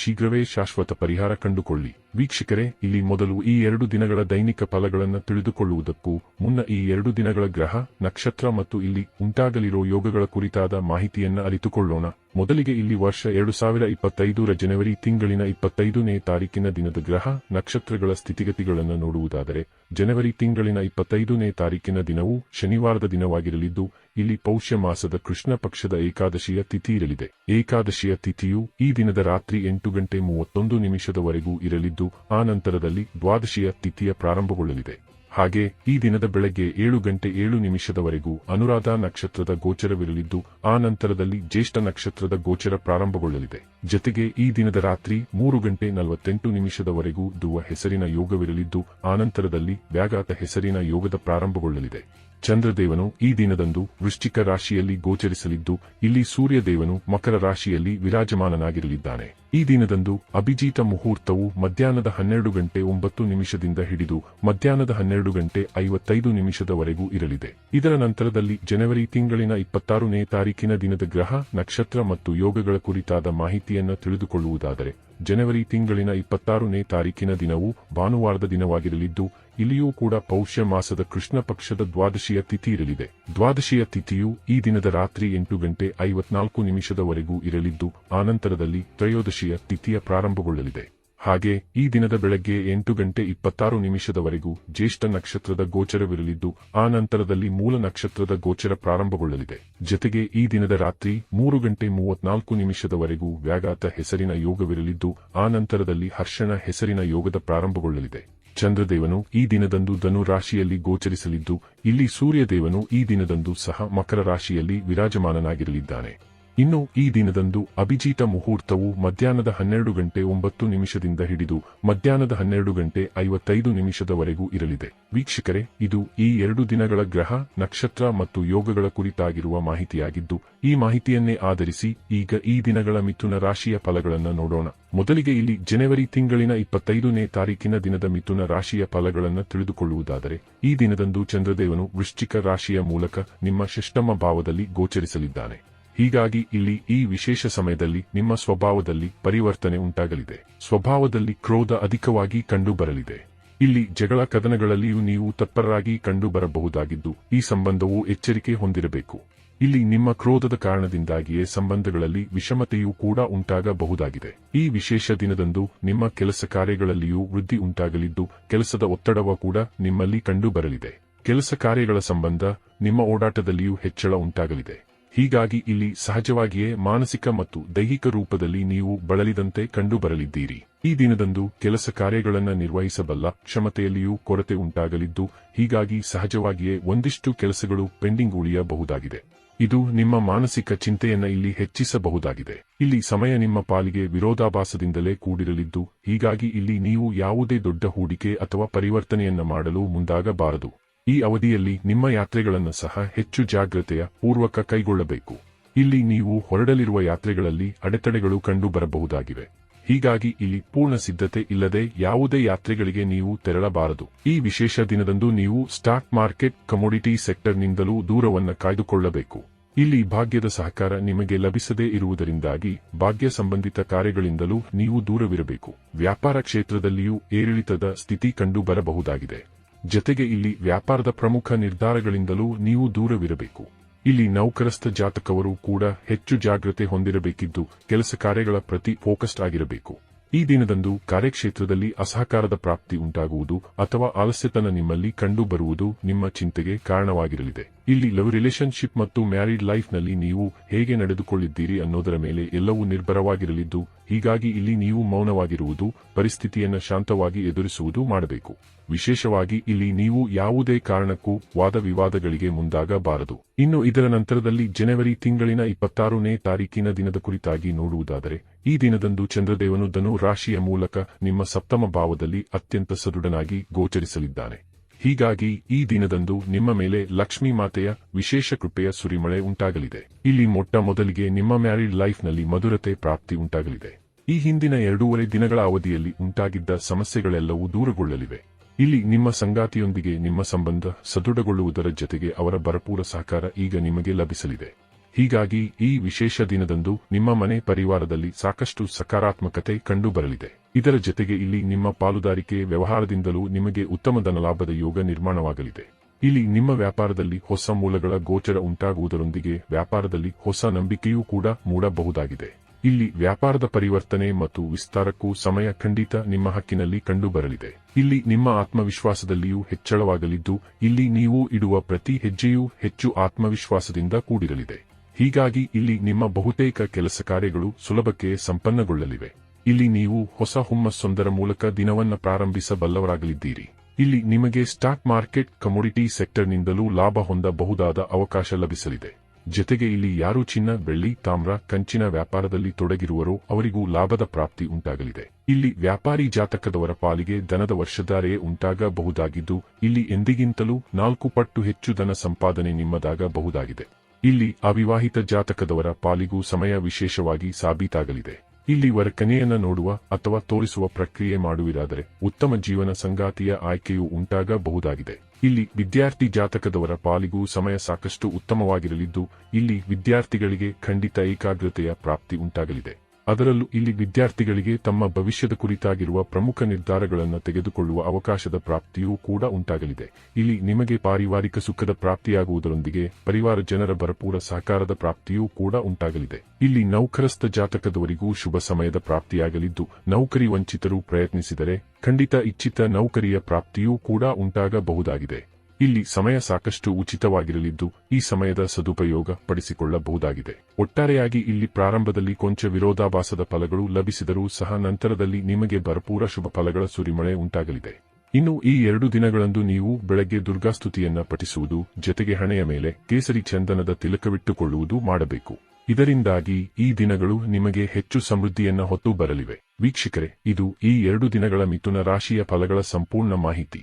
ಶೀಘ್ರವೇ ಶಾಶ್ವತ ಪರಿಹಾರ ಕಂಡುಕೊಳ್ಳಿ. ವೀಕ್ಷಕರೇ, ಇಲ್ಲಿ ಮೊದಲು ಈ ಎರಡು ದಿನಗಳ ದೈನಿಕ ಫಲಗಳನ್ನು ತಿಳಿದುಕೊಳ್ಳುವುದಕ್ಕೂ ಮುನ್ನ ಈ ಎರಡು ದಿನಗಳ ಗ್ರಹ, ನಕ್ಷತ್ರ ಮತ್ತು ಇಲ್ಲಿ ಉಂಟಾಗಲಿರೋ ಯೋಗಗಳ ಕುರಿತಾದ ಮಾಹಿತಿಯನ್ನು ಅರಿತುಕೊಳ್ಳೋಣ. ಮೊದಲಿಗೆ ಇಲ್ಲಿ ವರ್ಷ ಎರಡು ಸಾವಿರ ಇಪ್ಪತ್ತೈದರ ಜನವರಿ ತಿಂಗಳಿನ ಇಪ್ಪತ್ತೈದನೇ ತಾರೀಕಿನ ದಿನದ ಗ್ರಹ, ನಕ್ಷತ್ರಗಳ ಸ್ಥಿತಿಗತಿಗಳನ್ನು ನೋಡುವುದಾದರೆ ಜನವರಿ ತಿಂಗಳಿನ ಇಪ್ಪತ್ತೈದನೇ ತಾರೀಕಿನ ದಿನವು ಶನಿವಾರದ ದಿನವಾಗಿರಲಿದ್ದು, ಇಲ್ಲಿ ಪೌಷ್ಯ ಮಾಸದ ಕೃಷ್ಣ ಪಕ್ಷದ ಏಕಾದಶಿಯ ತಿಥಿ ಇರಲಿದೆ. ಏಕಾದಶಿಯ ತಿಥಿಯು ಈ ದಿನದ ರಾತ್ರಿ ಎಂಟು ಗಂಟೆ ಮೂವತ್ತೊಂದು ನಿಮಿಷದವರೆಗೂ ಇರಲಿದ್ದು, ಆ ನಂತರದಲ್ಲಿ ದ್ವಾದಶಿಯ ತಿಥಿಯ ಪ್ರಾರಂಭಗೊಳ್ಳಲಿದೆ. ಹಾಗೆ ಈ ದಿನದ ಬೆಳಗ್ಗೆ ಏಳು ಗಂಟೆ ಏಳು ನಿಮಿಷದವರೆಗೂ ಅನುರಾಧ ನಕ್ಷತ್ರದ ಗೋಚರವಿರಲಿದ್ದು, ಆ ನಂತರದಲ್ಲಿ ಜ್ಯೇಷ್ಠ ನಕ್ಷತ್ರದ ಗೋಚರ ಪ್ರಾರಂಭಗೊಳ್ಳಲಿದೆ. ಜೊತೆಗೆ ಈ ದಿನದ ರಾತ್ರಿ ಮೂರು ಗಂಟೆ ನಲವತ್ತೆಂಟು ನಿಮಿಷದವರೆಗೂ ದುವ ಹೆಸರಿನ ಯೋಗವಿರಲಿದ್ದು ಆನಂತರದಲ್ಲಿ ವ್ಯಾಘಾತ ಹೆಸರಿನ ಯೋಗದ ಪ್ರಾರಂಭಗೊಳ್ಳಲಿದೆ. ಚಂದ್ರದೇವನು ಈ ದಿನದಂದು ವೃಶ್ಚಿಕ ರಾಶಿಯಲ್ಲಿ ಗೋಚರಿಸಲಿದ್ದು, ಇಲ್ಲಿ ಸೂರ್ಯದೇವನು ಮಕರ ರಾಶಿಯಲ್ಲಿ ವಿರಾಜಮಾನನಾಗಿರಲಿದ್ದಾನೆ. ಈ ದಿನದಂದು ಅಭಿಜೀತ ಮುಹೂರ್ತವು ಮಧ್ಯಾಹ್ನದ ಹನ್ನೆರಡು ಗಂಟೆ ಒಂಬತ್ತು ನಿಮಿಷದಿಂದ ಹಿಡಿದು, ಮಧ್ಯಾಹ್ನದ ಹನ್ನೆರಡು ಗಂಟೆ ಐವತ್ತೈದು ನಿಮಿಷದವರೆಗೂ ಇರಲಿದೆ. ಇದರ ನಂತರದಲ್ಲಿ ಜನವರಿ ತಿಂಗಳಿನ ಇಪ್ಪತ್ತಾರನೇ ತಾರೀಕಿನ ದಿನದ ಗ್ರಹ, ನಕ್ಷತ್ರ ಮತ್ತು ಯೋಗಗಳ ಕುರಿತಾದ ಮಾಹಿತಿಯನ್ನು ತಿಳಿದುಕೊಳ್ಳುವುದಾದರೆ, ಜನವರಿ ತಿಂಗಳಿನ ಇಪ್ಪತ್ತಾರನೇ ತಾರೀಕಿನ ದಿನವು ಭಾನುವಾರದ ದಿನವಾಗಿರಲಿದ್ದು ಇಲ್ಲಿಯೂ ಕೂಡ ಪೌಷ್ಯ ಮಾಸದ ಕೃಷ್ಣ ಪಕ್ಷದ ದ್ವಾದಶಿಯ ತಿಥಿ ಇರಲಿದೆ ದ್ವಾದಶಿಯ ತಿಥಿಯು ಈ ದಿನದ ರಾತ್ರಿ ಎಂಟು ಗಂಟೆ ಐವತ್ನಾಲ್ಕು ನಿಮಿಷದವರೆಗೂ ಇರಲಿದ್ದು, ಆನಂತರದಲ್ಲಿ ತ್ರಯೋದಶಿಯ ತಿಥಿಯ ಪ್ರಾರಂಭಗೊಳ್ಳಲಿದೆ. ಹಾಗೆ ಈ ದಿನದ ಬೆಳಗ್ಗೆ ಎಂಟು ಗಂಟೆ ಇಪ್ಪತ್ತಾರು ನಿಮಿಷದವರೆಗೂ ಜ್ಯೇಷ್ಠ ನಕ್ಷತ್ರದ ಗೋಚರವಿರಲಿದ್ದು ಆ ನಂತರದಲ್ಲಿ ಮೂಲ ನಕ್ಷತ್ರದ ಗೋಚರ ಪ್ರಾರಂಭಗೊಳ್ಳಲಿದೆ. ಜೊತೆಗೆ ಈ ದಿನದ ರಾತ್ರಿ ಮೂರು ಗಂಟೆ ಮೂವತ್ನಾಲ್ಕು ನಿಮಿಷದವರೆಗೂ ವ್ಯಾಘಾತ ಹೆಸರಿನ ಯೋಗವಿರಲಿದ್ದು ಆ ನಂತರದಲ್ಲಿ ಹರ್ಷಣ ಹೆಸರಿನ ಯೋಗದ ಪ್ರಾರಂಭಗೊಳ್ಳಲಿದೆ. ಚಂದ್ರದೇವನು ಈ ದಿನದಂದು ಧನು ರಾಶಿಯಲ್ಲಿ ಗೋಚರಿಸಲಿದ್ದು ಇಲ್ಲಿ ಸೂರ್ಯದೇವನು ಈ ದಿನದಂದು ಸಹ ಮಕರ ರಾಶಿಯಲ್ಲಿ ವಿರಾಜಮಾನನಾಗಿರಲಿದ್ದಾನೆ. ಇನ್ನು ಈ ದಿನದಂದು ಅಭಿಜಿತ ಮುಹೂರ್ತವು ಮಧ್ಯಾಹ್ನದ ಹನ್ನೆರಡು ಗಂಟೆ ಒಂಬತ್ತು ನಿಮಿಷದಿಂದ ಹಿಡಿದು ಮಧ್ಯಾಹ್ನದ ಹನ್ನೆರಡು ಗಂಟೆ ಐವತ್ತೈದು ನಿಮಿಷದವರೆಗೂ ಇರಲಿದೆ. ವೀಕ್ಷಕರೇ, ಇದು ಈ ಎರಡು ದಿನಗಳ ಗ್ರಹ, ನಕ್ಷತ್ರ ಮತ್ತು ಯೋಗಗಳ ಕುರಿತಾಗಿರುವ ಮಾಹಿತಿಯಾಗಿದ್ದು, ಈ ಮಾಹಿತಿಯನ್ನೇ ಆಧರಿಸಿ ಈಗ ಈ ದಿನಗಳ ಮಿಥುನ ರಾಶಿಯ ಫಲಗಳನ್ನು ನೋಡೋಣ. ಮೊದಲಿಗೆ ಇಲ್ಲಿ ಜನವರಿ ತಿಂಗಳಿನ ಇಪ್ಪತ್ತೈದನೇ ತಾರೀಕಿನ ದಿನದ ಮಿಥುನ ರಾಶಿಯ ಫಲಗಳನ್ನು ತಿಳಿದುಕೊಳ್ಳುವುದಾದರೆ, ಈ ದಿನದಂದು ಚಂದ್ರದೇವನು ವೃಶ್ಚಿಕ ರಾಶಿಯ ಮೂಲಕ ನಿಮ್ಮ ಶಿಷ್ಟಮ ಭಾವದಲ್ಲಿ ಗೋಚರಿಸಲಿದ್ದಾನೆ. ಹೀಗಾಗಿ ಇಲ್ಲಿ ಈ ವಿಶೇಷ ಸಮಯದಲ್ಲಿ ನಿಮ್ಮ ಸ್ವಭಾವದಲ್ಲಿ ಪರಿವರ್ತನೆ ಉಂಟಾಗಲಿದೆ. ಸ್ವಭಾವದಲ್ಲಿ ಕ್ರೋಧ ಅಧಿಕವಾಗಿ ಕಂಡುಬರಲಿದೆ. ಇಲ್ಲಿ ಜಗಳ ಕದನಗಳಲ್ಲಿಯೂ ನೀವು ತತ್ಪರರಾಗಿ ಕಂಡುಬರಬಹುದಾಗಿದ್ದು, ಈ ಸಂಬಂಧವು ಎಚ್ಚರಿಕೆ ಹೊಂದಿರಬೇಕು. ಇಲ್ಲಿ ನಿಮ್ಮ ಕ್ರೋಧದ ಕಾರಣದಿಂದಾಗಿಯೇ ಸಂಬಂಧಗಳಲ್ಲಿ ವಿಷಮತೆಯೂ ಕೂಡ ಉಂಟಾಗಬಹುದಾಗಿದೆ. ಈ ವಿಶೇಷ ದಿನದಂದು ನಿಮ್ಮ ಕೆಲಸ ಕಾರ್ಯಗಳಲ್ಲಿಯೂ ವೃದ್ಧಿ ಉಂಟಾಗಲಿದ್ದು, ಕೆಲಸದ ಒತ್ತಡವ ಕೂಡ ನಿಮ್ಮಲ್ಲಿ ಕಂಡುಬರಲಿದೆ. ಕೆಲಸ ಕಾರ್ಯಗಳ ಸಂಬಂಧ ನಿಮ್ಮ ಓಡಾಟದಲ್ಲಿಯೂ ಹೆಚ್ಚಳ ಉಂಟಾಗಲಿದೆ. ಹೀಗಾಗಿ ಇಲ್ಲಿ ಸಹಜವಾಗಿಯೇ ಮಾನಸಿಕ ಮತ್ತು ದೈಹಿಕ ರೂಪದಲ್ಲಿ ನೀವು ಬಳಲಿದಂತೆ ಕಂಡುಬರಲಿದ್ದೀರಿ. ಈ ದಿನದಂದು ಕೆಲಸ ಕಾರ್ಯಗಳನ್ನು ನಿರ್ವಹಿಸಬಲ್ಲ ಕ್ಷಮತೆಯಲ್ಲಿಯೂ ಕೊರತೆ ಉಂಟಾಗಲಿದ್ದು, ಹೀಗಾಗಿ ಸಹಜವಾಗಿಯೇ ಒಂದಿಷ್ಟು ಕೆಲಸಗಳು ಪೆಂಡಿಂಗ್ ಉಳಿಯಬಹುದಾಗಿದೆ. ಇದು ನಿಮ್ಮ ಮಾನಸಿಕ ಚಿಂತೆಯನ್ನ ಇಲ್ಲಿ ಹೆಚ್ಚಿಸಬಹುದಾಗಿದೆ. ಇಲ್ಲಿ ಸಮಯ ನಿಮ್ಮ ಪಾಲಿಗೆ ವಿರೋಧಾಭಾಸದಿಂದಲೇ ಕೂಡಿರಲಿದ್ದು, ಹೀಗಾಗಿ ಇಲ್ಲಿ ನೀವು ಯಾವುದೇ ದೊಡ್ಡ ಹೂಡಿಕೆ ಅಥವಾ ಪರಿವರ್ತನೆಯನ್ನ ಮಾಡಲು ಮುಂದಾಗಬಾರದು. ಈ ಅವಧಿಯಲ್ಲಿ ನಿಮ್ಮ ಯಾತ್ರೆಗಳನ್ನು ಸಹ ಹೆಚ್ಚು ಜಾಗ್ರತೆಯ ಪೂರ್ವಕ ಕೈಗೊಳ್ಳಬೇಕು. ಇಲ್ಲಿ ನೀವು ಹೊರಡಲಿರುವ ಯಾತ್ರೆಗಳಲ್ಲಿ ಅಡೆತಡೆಗಳು ಕಂಡುಬರಬಹುದಾಗಿವೆ. ಹೀಗಾಗಿ ಇಲ್ಲಿ ಪೂರ್ಣ ಸಿದ್ಧತೆ ಇಲ್ಲದೆ ಯಾವುದೇ ಯಾತ್ರೆಗಳಿಗೆ ನೀವು ತೆರಳಬಾರದು. ಈ ವಿಶೇಷ ದಿನದಂದು ನೀವು ಸ್ಟಾಕ್ ಮಾರ್ಕೆಟ್ ಕಮೋಡಿಟಿ ಸೆಕ್ಟರ್ನಿಂದಲೂ ದೂರವನ್ನು ಕಾಯ್ದುಕೊಳ್ಳಬೇಕು. ಇಲ್ಲಿ ಭಾಗ್ಯದ ಸಹಕಾರ ನಿಮಗೆ ಲಭಿಸದೇ ಇರುವುದರಿಂದಾಗಿ ಭಾಗ್ಯ ಸಂಬಂಧಿತ ಕಾರ್ಯಗಳಿಂದಲೂ ನೀವು ದೂರವಿರಬೇಕು. ವ್ಯಾಪಾರ ಕ್ಷೇತ್ರದಲ್ಲಿಯೂ ಏರಿಳಿತದ ಸ್ಥಿತಿ ಕಂಡುಬರಬಹುದಾಗಿದೆ. ಜತೆಗೆ ಇಲ್ಲಿ ವ್ಯಾಪಾರದ ಪ್ರಮುಖ ನಿರ್ಧಾರಗಳಿಂದಲೂ ನೀವು ದೂರವಿರಬೇಕು. ಇಲ್ಲಿ ನೌಕರಸ್ಥ ಜಾತಕವರು ಕೂಡ ಹೆಚ್ಚು ಜಾಗ್ರತೆ ಹೊಂದಿರಬೇಕಿದ್ದು ಕೆಲಸ ಕಾರ್ಯಗಳ ಪ್ರತಿ ಫೋಕಸ್ಡ್ ಆಗಿರಬೇಕು. ಈ ದಿನದಂದು ಕಾರ್ಯಕ್ಷೇತ್ರದಲ್ಲಿ ಅಸಹಕಾರದ ಪ್ರಾಪ್ತಿ ಉಂಟಾಗುವುದು ಅಥವಾ ಆಲಸ್ಯತನ ನಿಮ್ಮಲ್ಲಿ ಕಂಡುಬರುವುದು ನಿಮ್ಮ ಚಿಂತೆಗೆ ಕಾರಣವಾಗಿರಲಿದೆ. ಇಲ್ಲಿ ಲವ್ ರಿಲೇಷನ್ಶಿಪ್ ಮತ್ತು ಮ್ಯಾರಿಡ್ ಲೈಫ್ನಲ್ಲಿ ನೀವು ಹೇಗೆ ನಡೆದುಕೊಳ್ಳಿದ್ದೀರಿ ಅನ್ನೋದರ ಮೇಲೆ ಎಲ್ಲವೂ ನಿರ್ಭರವಾಗಿರಲಿದ್ದು ಹೀಗಾಗಿ ಇಲ್ಲಿ ನೀವು ಮೌನವಾಗಿರುವುದು, ಪರಿಸ್ಥಿತಿಯನ್ನು ಶಾಂತವಾಗಿ ಎದುರಿಸುವುದು ಮಾಡಬೇಕು. ವಿಶೇಷವಾಗಿ ಇಲ್ಲಿ ನೀವು ಯಾವುದೇ ಕಾರಣಕ್ಕೂ ವಾದ ವಿವಾದಗಳಿಗೆ ಮುಂದಾಗಬಾರದು. ಇನ್ನು ಇದರ ನಂತರದಲ್ಲಿ ಜನವರಿ ತಿಂಗಳಿನ ಇಪ್ಪತ್ತಾರನೇ ತಾರೀಕಿನ ದಿನದ ಕುರಿತಾಗಿ ನೋಡುವುದಾದರೆ, ಈ ದಿನದಂದು ಚಂದ್ರದೇವನು ಧನು ರಾಶಿಯ ಮೂಲಕ ನಿಮ್ಮ ಸಪ್ತಮ ಭಾವದಲ್ಲಿ ಅತ್ಯಂತ ಸದೃಢನಾಗಿ ಗೋಚರಿಸಲಿದ್ದಾನೆ. ಹೀಗಾಗಿ ಈ ದಿನದಂದು ನಿಮ್ಮ ಮೇಲೆ ಲಕ್ಷ್ಮೀ ಮಾತೆಯ ವಿಶೇಷ ಕೃಪೆಯ ಸುರಿಮಳೆ ಉಂಟಾಗಲಿದೆ. ಇಲ್ಲಿ ಮೊಟ್ಟ ಮೊದಲಿಗೆ ನಿಮ್ಮ ಮ್ಯಾರಿಡ್ ಲೈಫ್ನಲ್ಲಿ ಮಧುರತೆ ಪ್ರಾಪ್ತಿ ಉಂಟಾಗಲಿದೆ. ಈ ಹಿಂದಿನ ಎರಡೂವರೆ ದಿನಗಳ ಅವಧಿಯಲ್ಲಿ ಉಂಟಾಗಿದ್ದ ಸಮಸ್ಯೆಗಳೆಲ್ಲವೂ ದೂರಗೊಳ್ಳಲಿವೆ. ಇಲ್ಲಿ ನಿಮ್ಮ ಸಂಗಾತಿಯೊಂದಿಗೆ ನಿಮ್ಮ ಸಂಬಂಧ ಸದೃಢಗೊಳ್ಳುವುದರ ಜೊತೆಗೆ ಅವರ ಭರಪೂರ ಸಹಕಾರ ಈಗ ನಿಮಗೆ ಲಭಿಸಲಿದೆ. ಹೀಗಾಗಿ ಈ ವಿಶೇಷ ದಿನದಂದು ನಿಮ್ಮ ಮನೆ ಪರಿವಾರದಲ್ಲಿ ಸಾಕಷ್ಟು ಸಕಾರಾತ್ಮಕತೆ ಕಂಡುಬರಲಿದೆ. ಇದರ ಜೊತೆಗೆ ಇಲ್ಲಿ ನಿಮ್ಮ ಪಾಲುದಾರಿಕೆ ವ್ಯವಹಾರದಿಂದಲೂ ನಿಮಗೆ ಉತ್ತಮ ಧನಲಾಭದ ಯೋಗ ನಿರ್ಮಾಣವಾಗಲಿದೆ. ಇಲ್ಲಿ ನಿಮ್ಮ ವ್ಯಾಪಾರದಲ್ಲಿ ಹೊಸ ಮೂಲಗಳ ಗೋಚರ ಉಂಟಾಗುವುದರೊಂದಿಗೆ ವ್ಯಾಪಾರದಲ್ಲಿ ಹೊಸ ನಂಬಿಕೆಯೂ ಕೂಡ ಮೂಡಬಹುದಾಗಿದೆ. ಇಲ್ಲಿ ವ್ಯಾಪಾರದ ಪರಿವರ್ತನೆ ಮತ್ತು ವಿಸ್ತಾರಕ್ಕೂ ಸಮಯ ಖಂಡಿತ ನಿಮ್ಮ ಹಕ್ಕಿನಲ್ಲಿ ಕಂಡುಬರಲಿದೆ. ಇಲ್ಲಿ ನಿಮ್ಮ ಆತ್ಮವಿಶ್ವಾಸದಲ್ಲಿಯೂ ಹೆಚ್ಚಳವಾಗಲಿದ್ದು, ಇಲ್ಲಿ ನೀವು ಇಡುವ ಪ್ರತಿ ಹೆಜ್ಜೆಯೂ ಹೆಚ್ಚು ಆತ್ಮವಿಶ್ವಾಸದಿಂದ ಕೂಡಿರಲಿದೆ. ಹೀಗಾಗಿ ಇಲ್ಲಿ ನಿಮ್ಮ ಬಹುತೇಕ ಕೆಲಸ ಕಾರ್ಯಗಳು ಸುಲಭಕ್ಕೆ ಸಂಪನ್ನಗೊಳ್ಳಲಿವೆ. ಇಲ್ಲಿ ನೀವು ಹೊಸ ಹುಮ್ಮಸ್ಸೊಂದರ ಮೂಲಕ ದಿನವನ್ನ ಪ್ರಾರಂಭಿಸಬಲ್ಲವರಾಗಲಿದ್ದೀರಿ. ಇಲ್ಲಿ ನಿಮಗೆ ಸ್ಟಾಕ್ ಮಾರ್ಕೆಟ್, ಕಮೋಡಿಟಿ ಸೆಕ್ಟರ್ನಿಂದಲೂ ಲಾಭ ಹೊಂದಬಹುದಾದ ಅವಕಾಶ ಲಭಿಸಲಿದೆ. ಜೊತೆಗೆ ಇಲ್ಲಿ ಯಾರು ಚಿನ್ನ, ಬೆಳ್ಳಿ, ತಾಮ್ರ, ಕಂಚಿನ ವ್ಯಾಪಾರದಲ್ಲಿ ತೊಡಗಿರುವರೋ ಅವರಿಗೂ ಲಾಭದ ಪ್ರಾಪ್ತಿ ಉಂಟಾಗಲಿದೆ. ಇಲ್ಲಿ ವ್ಯಾಪಾರಿ ಜಾತಕದವರ ಪಾಲಿಗೆ ದನದ ವರ್ಷಧಾರೆಯೇ ಉಂಟಾಗಬಹುದಾಗಿದ್ದು, ಇಲ್ಲಿ ಎಂದಿಗಿಂತಲೂ ನಾಲ್ಕು ಪಟ್ಟು ಹೆಚ್ಚು ಧನ ಸಂಪಾದನೆ ನಿಮ್ಮದಾಗಬಹುದಾಗಿದೆ. ಇಲ್ಲಿ ಅವಿವಾಹಿತ ಜಾತಕದವರ ಪಾಲಿಗೂ ಸಮಯ ವಿಶೇಷವಾಗಿ ಸಾಬೀತಾಗಲಿದೆ. ಇಲ್ಲಿ ವರಕನೆಯನ್ನ ನೋಡುವ ಅಥವಾ ತೋರಿಸುವ ಪ್ರಕ್ರಿಯೆ ಮಾಡುವಿರಾದರೆ ಉತ್ತಮ ಜೀವನ ಸಂಗಾತಿಯ ಆಯ್ಕೆಯು ಉಂಟಾಗಬಹುದಾಗಿದೆ. ಇಲ್ಲಿ ವಿದ್ಯಾರ್ಥಿ ಜಾತಕದವರ ಪಾಲಿಗೂ ಸಮಯ ಸಾಕಷ್ಟು ಉತ್ತಮವಾಗಿರಲಿದ್ದು, ಇಲ್ಲಿ ವಿದ್ಯಾರ್ಥಿಗಳಿಗೆ ಖಂಡಿತ ಏಕಾಗ್ರತೆಯ ಪ್ರಾಪ್ತಿ ಉಂಟಾಗಲಿದೆ. ಅದರಲ್ಲೂ ಇಲ್ಲಿ ವಿದ್ಯಾರ್ಥಿಗಳಿಗೆ ತಮ್ಮ ಭವಿಷ್ಯದ ಕುರಿತಾಗಿರುವ ಪ್ರಮುಖ ನಿರ್ಧಾರಗಳನ್ನು ತೆಗೆದುಕೊಳ್ಳುವ ಅವಕಾಶದ ಪ್ರಾಪ್ತಿಯೂ ಕೂಡ ಉಂಟಾಗಲಿದೆ. ಇಲ್ಲಿ ನಿಮಗೆ ಪಾರಿವಾರಿಕ ಸುಖದ ಪ್ರಾಪ್ತಿಯಾಗುವುದರೊಂದಿಗೆ ಪರಿವಾರ ಜನರ ಭರಪೂರ ಸಹಕಾರದ ಪ್ರಾಪ್ತಿಯೂ ಕೂಡ ಉಂಟಾಗಲಿದೆ. ಇಲ್ಲಿ ನೌಕರಸ್ಥ ಜಾತಕದವರಿಗೂ ಶುಭ ಸಮಯದ ಪ್ರಾಪ್ತಿಯಾಗಲಿದ್ದು, ನೌಕರಿ ವಂಚಿತರು ಪ್ರಯತ್ನಿಸಿದರೆ ಖಂಡಿತ ಇಚ್ಛಿತ ನೌಕರಿಯ ಪ್ರಾಪ್ತಿಯೂ ಕೂಡ ಉಂಟಾಗಬಹುದಾಗಿದೆ. ಇಲ್ಲಿ ಸಮಯ ಸಾಕಷ್ಟು ಉಚಿತವಾಗಿರಲಿದ್ದು ಈ ಸಮಯದ ಸದುಪಯೋಗ ಪಡಿಸಿಕೊಳ್ಳಬಹುದಾಗಿದೆ. ಒಟ್ಟಾರೆಯಾಗಿ ಇಲ್ಲಿ ಪ್ರಾರಂಭದಲ್ಲಿ ಕೊಂಚ ವಿರೋಧಾಭಾಸದ ಫಲಗಳು ಲಭಿಸಿದರೂ ಸಹ ನಂತರದಲ್ಲಿ ನಿಮಗೆ ಭರಪೂರ ಶುಭ ಫಲಗಳ ಸುರಿಮಳೆ ಉಂಟಾಗಲಿದೆ. ಇನ್ನು ಈ ಎರಡು ದಿನಗಳಂದು ನೀವು ಬೆಳಗ್ಗೆ ದುರ್ಗಾಸ್ತುತಿಯನ್ನ ಪಠಿಸುವುದು, ಜೊತೆಗೆ ಹಣೆಯ ಮೇಲೆ ಕೇಸರಿ ಚಂದನದ ತಿಲಕವಿಟ್ಟುಕೊಳ್ಳುವುದು ಮಾಡಬೇಕು. ಇದರಿಂದಾಗಿ ಈ ದಿನಗಳು ನಿಮಗೆ ಹೆಚ್ಚು ಸಮೃದ್ಧಿಯನ್ನ ಹೊತ್ತು ಬರಲಿವೆ. ವೀಕ್ಷಕರೇ, ಇದು ಈ ಎರಡು ದಿನಗಳ ಮಿಥುನ ರಾಶಿಯ ಫಲಗಳ ಸಂಪೂರ್ಣ ಮಾಹಿತಿ.